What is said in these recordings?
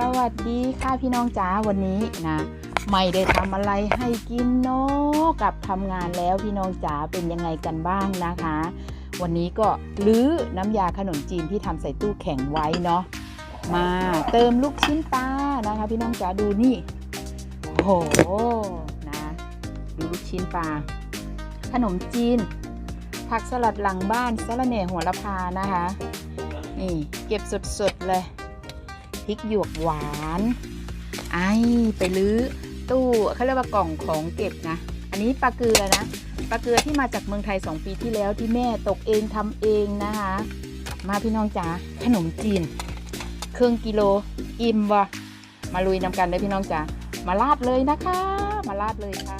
สวัสดีค่ะพี่น้องจ๋าวันนี้นะไม่ได้ทำอะไรให้กินเนาะกับทำงานแล้วพี่น้องจ๋าเป็นยังไงกันบ้างนะคะ วันนี้ก็ลื้อน้ำยาขนมจีนที่ทำใส่ตู้แข็งไว้เนาะมาเติมลูกชิ้นปลานะคะ พี่น้องจ๋าดูนี่โหนะดูลูกชิ้นปลาขนมจีน ผักสลัดหลังบ้านสะระเหน่หัวละพานะคะ นี่เก็บสดๆเลย พริกหยวกหวาน ไอไปลื้อตู้เขาเรียกว่ากล่องของเก็บนะ อันนี้ปลาเกลือนะปลาเกลือที่มาจากเมืองไทย 2 ปีที่แล้วที่แม่ตกเองทำเองนะคะ มาพี่น้องจ๋าขนมจีนครึ่งกิโลอิ่มวะมาลุยนำกันเลยพี่น้องจ๋ามาลาดเลยนะคะ มาลาดเลยค่ะ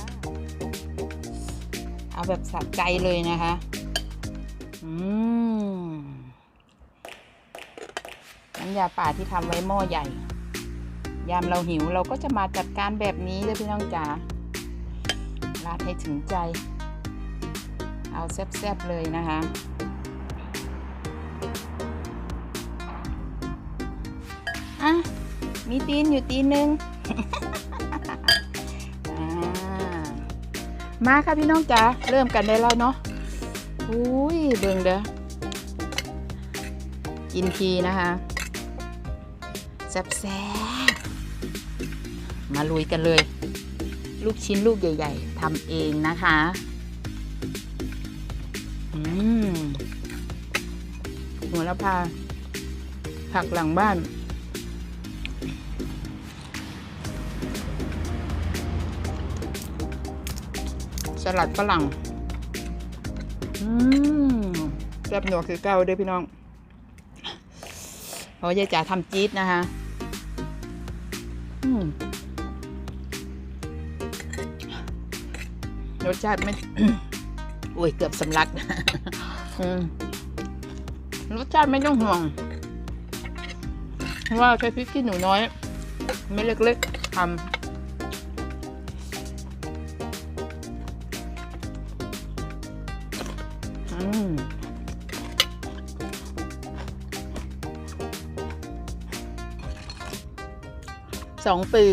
เอาแบบสะใจเลยนะคะำยาป่าที่ทำไว้หม้อใหญ่ ยามเราหิวเราก็จะมาจัดการแบบนี้เลยพี่น้องจ๋าราดให้ถึงใจ เอาแซ่บๆเลยนะคะอะมีตีนอยู่ตีนหนึ่งมาค่ะพี่น้องจ๋าเริ่มกันได้แล้วเนาะอุ้ยเบิ่งเด้อกินทีนะคะ แซ่บๆมาลุยกันเลย ลูกชิ้นลูกใหญ่ ๆทำเองนะคะ อืมหัวละพา ผักหลังบ้าน สลัดฝรั่ง อืมแซ่บหนัวคือเก้าเด้อพี่น้องเพราะยายจ๋าทำจี๊ดนะคะ รสชาติไม่โอ้ยเกือบสำลักรสชาติไม่ต้องห่วงเพราะว่าใช้พริกขี้หนูน้อย ไม่เล็กๆทำ สองปี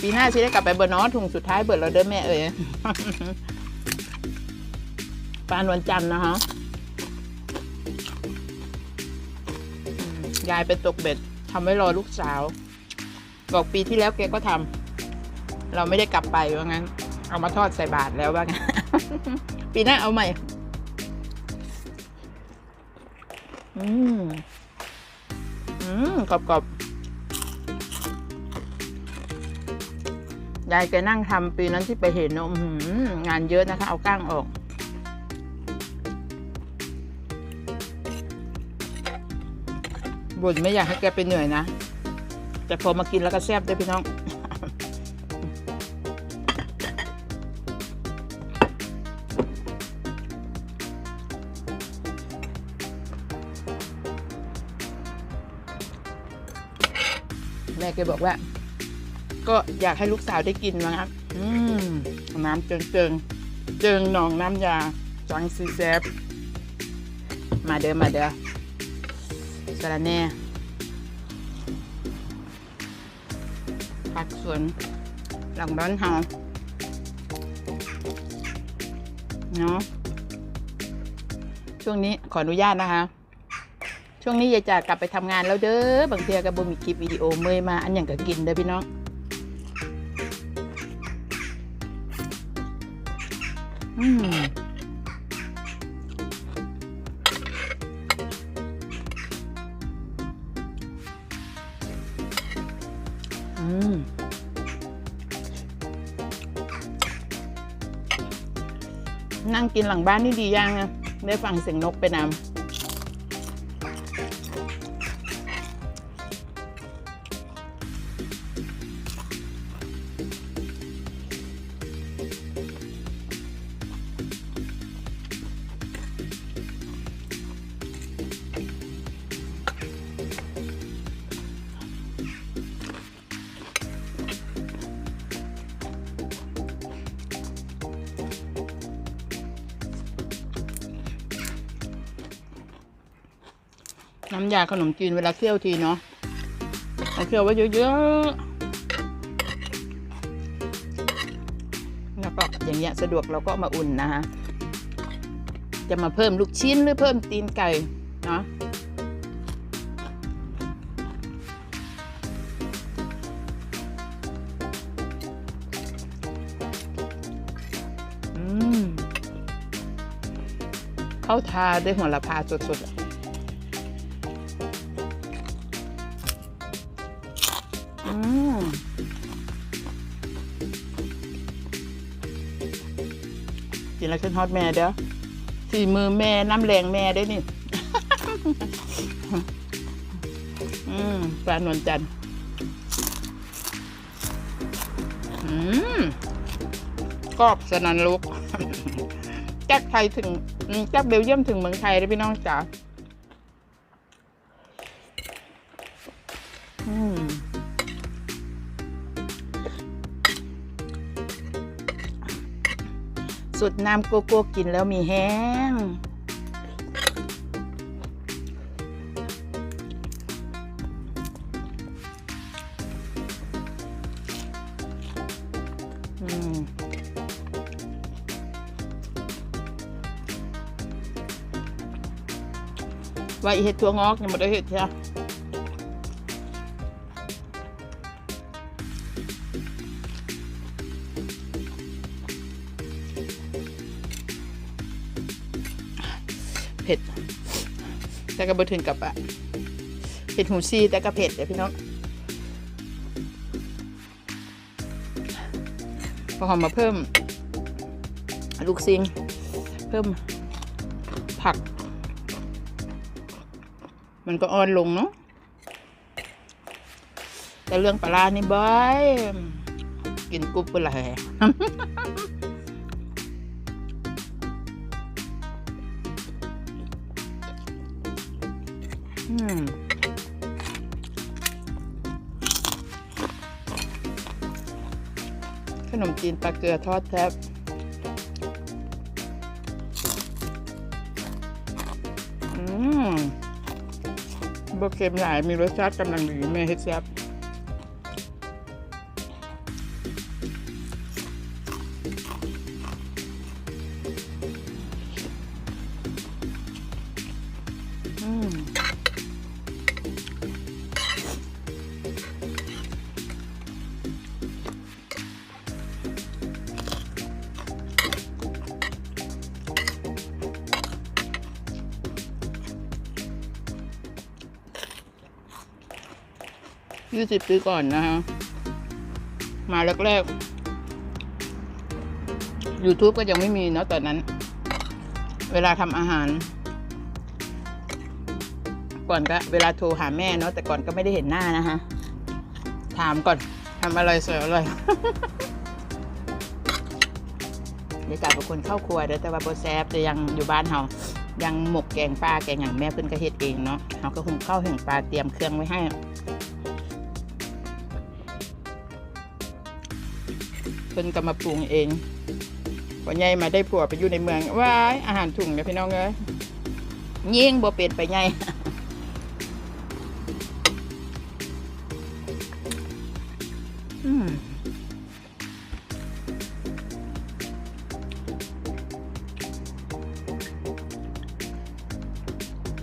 ปีหน้าชิได้กลับไปเบอร์นอถุงสุดท้ายเบิดเราเด้อแม่เอ๋ยปานวันจันทร์นะคะยายไปตกเบ็ดทำไว้รอลูกสาว บอกปีที่แล้วแกก็ทำเราไม่ได้กลับไปว่างั้น เอามาทอดใส่บาทแล้วว่างั้น ปีหน้าเอาใหม่ อืม อืมกรอบก ยายแกนั่งทำปีนั้นที่ไปเห็นเนอะงานเยอะนะคะ เอาก้างออก บ่นไม่อยากให้แกไปเหนื่อยนะ แต่พอมากินแล้วก็แซ่บด้วยพี่น้องแม่แกบอกว่า ก็อยากให้ลูกสาวได้กินนะครับ อืมน้ำเจิงเจิงเจิงหนองน้ำยาจังซีแซบมาเด้อมาเด้อสาระแน่ผักสวนหลังบ้านเฮาเนาะช่วงนี้ขออนุญาตนะคะ ช่วงนี้ยายจ่ากลับไปทำงานแล้วเด้อบางเทีก็บ่มีคลิปวิดีโอเมยมาอันอย่างก็กินเด้อพี่น้อง อืมอืมนั่งกินหลังบ้านนี่ดียังอะได้ฟังเสียงนกไปนำ น้ำยาขนมจีนเวลาเคี่ยวทีเนาะเอาเคี่ยวไว้เยอะๆ แล้วก็อย่างเงี้ยสะดวกเราก็มาอุ่นนะคะจะมาเพิ่มลูกชิ้นหรือเพิ่มตีนไก่เนาะอืมเข้าทาด้วยหัวละพาสดๆ นแล้วขึ้นฮอตแม่เด้อฝีมือแม่น้ำแรงแม่ได้นี่ อืมปลานวลจันทร์อืมกรอบสนันลุกจากไทยถึงอืมจากเบลเยียมถึงเมืองไทยเลยพี่น้องจ๋าอืม สุดน้ำโกโก้กินแล้วมีแห้งอืมว่าอีเห็ดถั่ แต่ก็บ่ถึงกับอะเผ็ดหูซีแต่ก็เผ็ดเดี๋ยพี่น้องพอหอมมาเพิ่ม ลูกซิง เพิ่มผัก มันก็อ่อนลงเนาะแต่เรื่องปลานี่บอยกินกรุบไปเลย ขนมจีนปลาเกลือทอดแทบอืมบเค็มหลายมีรสชาติกำลังดีแม่เฮ็ดแซ่บ ยี่สิบปีก่อนนะฮะ มาแรกๆ YouTube ก็ยังไม่มีเนาะตอนนั้น เวลาทำอาหาร ก่อนก็เวลาโทรหาแม่เนาะแต่ก่อนก็ไม่ได้เห็นหน้านะฮะ ถามก่อนทำอะไรสวยอะไรเดี๋ยวกลับเป็นคนเข้าครัวเด้อแต่ว่าโบแซบแต่ยังอยู่บ้านเฮายังหมกแกงปลาแกงอย่างแม่เพิ่นก็เฮ็ดเองเนาะเฮาก็หุงข้าวหุงปลาเตรียมเครื่องไว้ให้ เพิ่นก็มาปรุงเองพอใหญ่มาได้ผัวไปอยู่ในเมืองว้ายอาหารถุงเนี่ยพี่น้องเอ้ยยิ่งบ่เป็นไปใหญ่อืม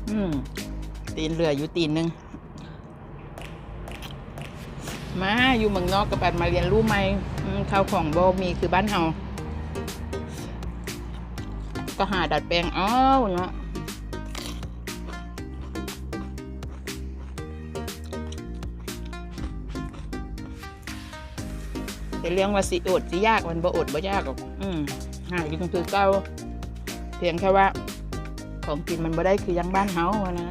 อืมตีนเหลืออยู่ตีนหนึ่ง มา อยู่เมืองนอกกับแปดมาเรียนรู้ไหมข้าวของบ่มีคือบ้านเฮาก็หาดัดแปลงเอาเนาะแต่เรื่องว่าสิอดสิยากมันบ่อดบ่ยากหรอกอืมหาอยู่ตรงคือเก้าเพียงแค่ว่า ของกินมันบ่ได้คือยังบ้านเฮาอะนะ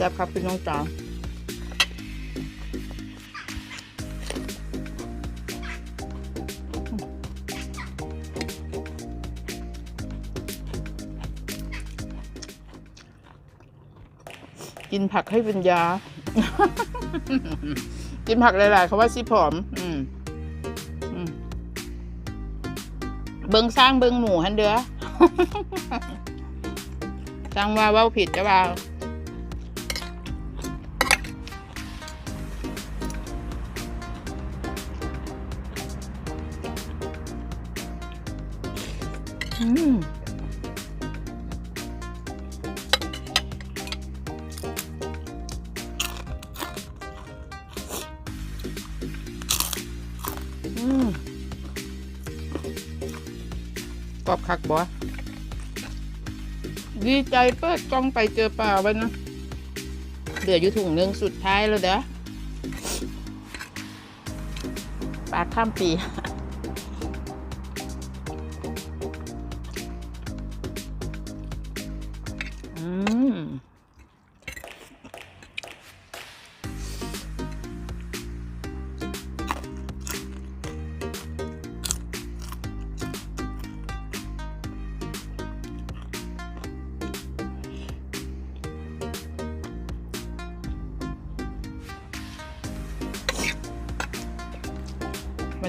แซ่บครับพี่น้องจ๋ากินผักให้เป็นยา กินผักหลายๆ เขาว่าสิผอม อืมเบิงสร้างเบิงหมูฮันเด้อ สร้างว่าว่าผิดจะว่า กรอบคักบอดีใจเปิดกล้องไปเจอปลาไว้นะเหลืออยู่ถุงหนึ่งสุดท้ายแล้วเด้อปลาข้ามปี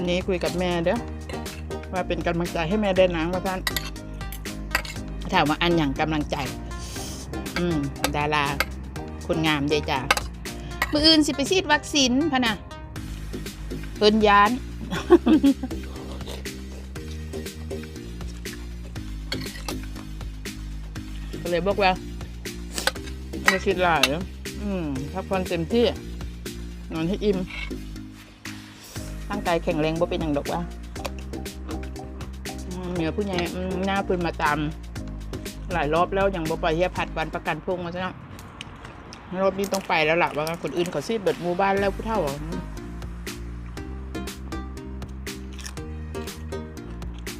วันนี้คุยกับแม่เด้อว่าเป็นกำลังใจให้แม่ได้หนังว่าท่านถามว่าอันอย่างกำลังใจ อืมดาราคนงามเดจ้ามืออื่นสิไปฉีดวัคซีนพะนะเพิ่นยานก็เลยบอกว่าไม่คิดหลายอืมพักผ่อนเต็มที่นอนให้อิ่ม ร่างกายแข็งแรงบ่เป็นอย่างดอกว่าเหนือผู้ใหญ่หน้าพื้นมาตาม หลายรอบแล้วอย่างบ่ปล่อยเฮียผัดวันประกันพรุ่งมาซะนะรอบนี้ต้องไปแล้วล่ะว่าคนอื่นเขาซีดเบิดหมู่บ้านแล้วผู้เฒ่าอะอืม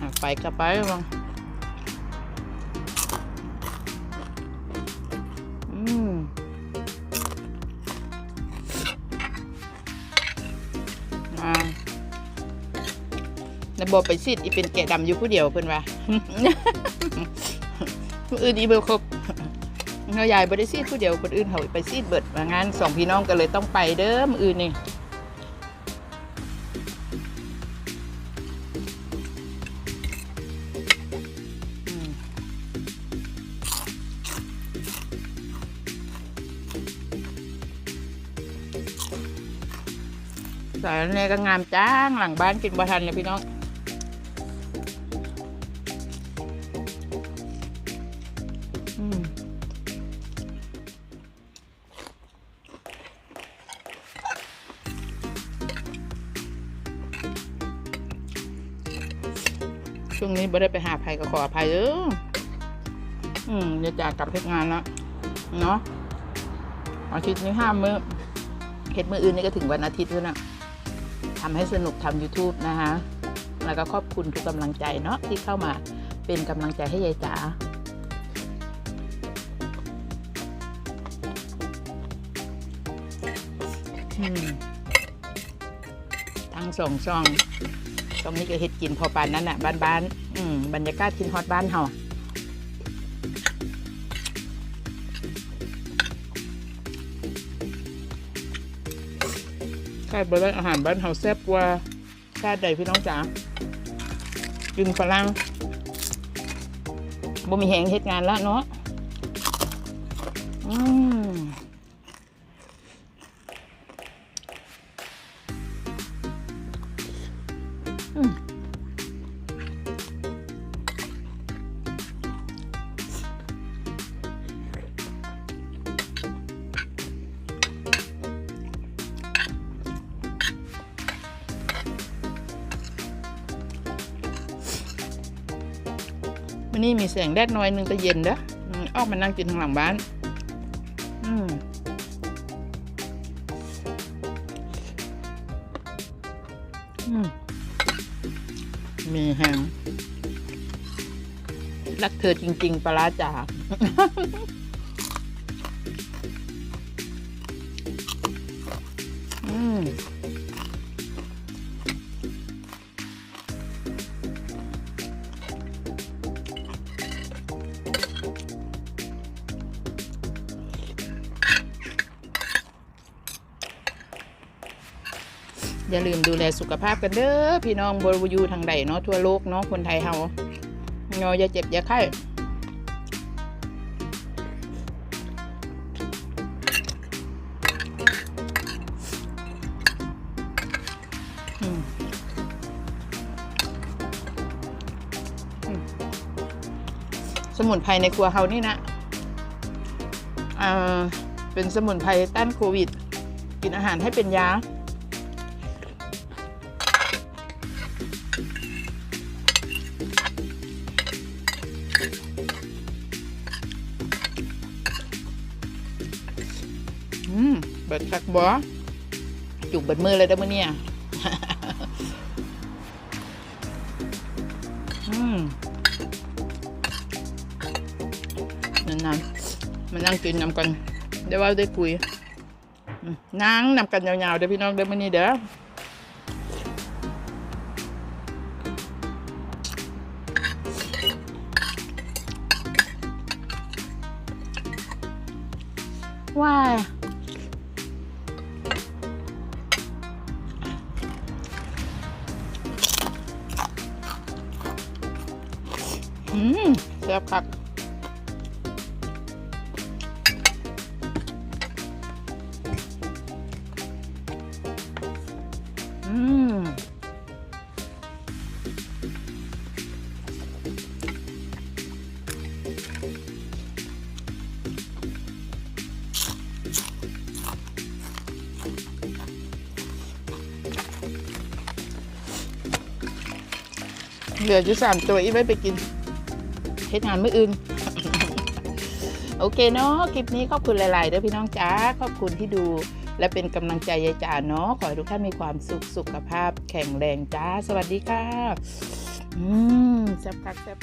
อะไปก็ไปวัง แล้วบอกไปซิดอีเป็นแกะดำอยู่ผู้เดียวเพิ่นว่าผู้อื่นอีเบลครบเขายายบ่ได้ซีดผู้เดียวคนอื่นเขาไปซีดเบิดว่างานสองพี่น้องก็เลยต้องไปเด้อมออื่นนี่อืมสายแน่ก็งามจ้างหลังบ้านกินบ่ทันเลยพี่น้อง ช่วงนี้ไม่ได้ไปหาภัยก็ขออภัยเด้ออืมเดี๋ยวจากกลับเฮ็ดงานแล้วเนาะอาทิตย์นี้ห้ามมือเฮ็ดมืออื่นนี่ก็ถึงวันอาทิตย์แล้วนะทำให้สนุกทำ YouTube นะคะ แล้วก็ขอบคุณทุกกำลังใจเนาะที่เข้ามาเป็นกำลังใจให้ยายจ๋า ทั้งสองช่อง ตรงนี้ก็เฮ็ดกินพอปานนั้นอะ บ้านๆอืมบรรยากาศกินฮอตบ้านเฮาชาติบริอาหารบ้านเฮาแซ่บกว่าชาติใดพี่น้องจ๋ากินฝรั่งบ่มีแหงเฮ็ดงานละเนาะอืม นนี้มีแสงแดดหน้อยนึงแต่เย็นเด้ออืมอกมานั่งกินทางหลังบ้าน อืมมีแหงรักเธอจริง ๆปลาร้าจ่าอืม อย่าลืมดูแลสุขภาพกันเด้อพี่น้องบริยูทางใดเนาะทั่วโลกเนาะคนไทยเฮาเงาอย่าเจ็บอย่าไข้สมุนไพรในครัวเฮานี่นะอ่าเป็นสมุนไพรต้านโควิด กินอาหารให้เป็นยา เบิดคักบอจุกเบิดมือเลยเด้อมื้อเนี่ยอืมนั่นๆมานั่งกินนำกันได้ว่าได้คุยนั่งนำกันยาวๆเด้อพี่น้องเด้อมื้อนี้เด้อว้า ซ่บคักอืมเหลืออยู่สามตัวอีไว้ไปกิน เฮ็ดงานมื้ออื่น โอเคเนาะคลิปนี้ขอบคุณหลายๆเด้อพี่น้องจ้าขอบคุณที่ดู และเป็นกำลังใจยายจ๋าเนาะขอให้ทุกท่านมีความสุขสุขภาพ แข็งแรงจ้า สวัสดีค่ะ อืมแซ่บคักแซ่บ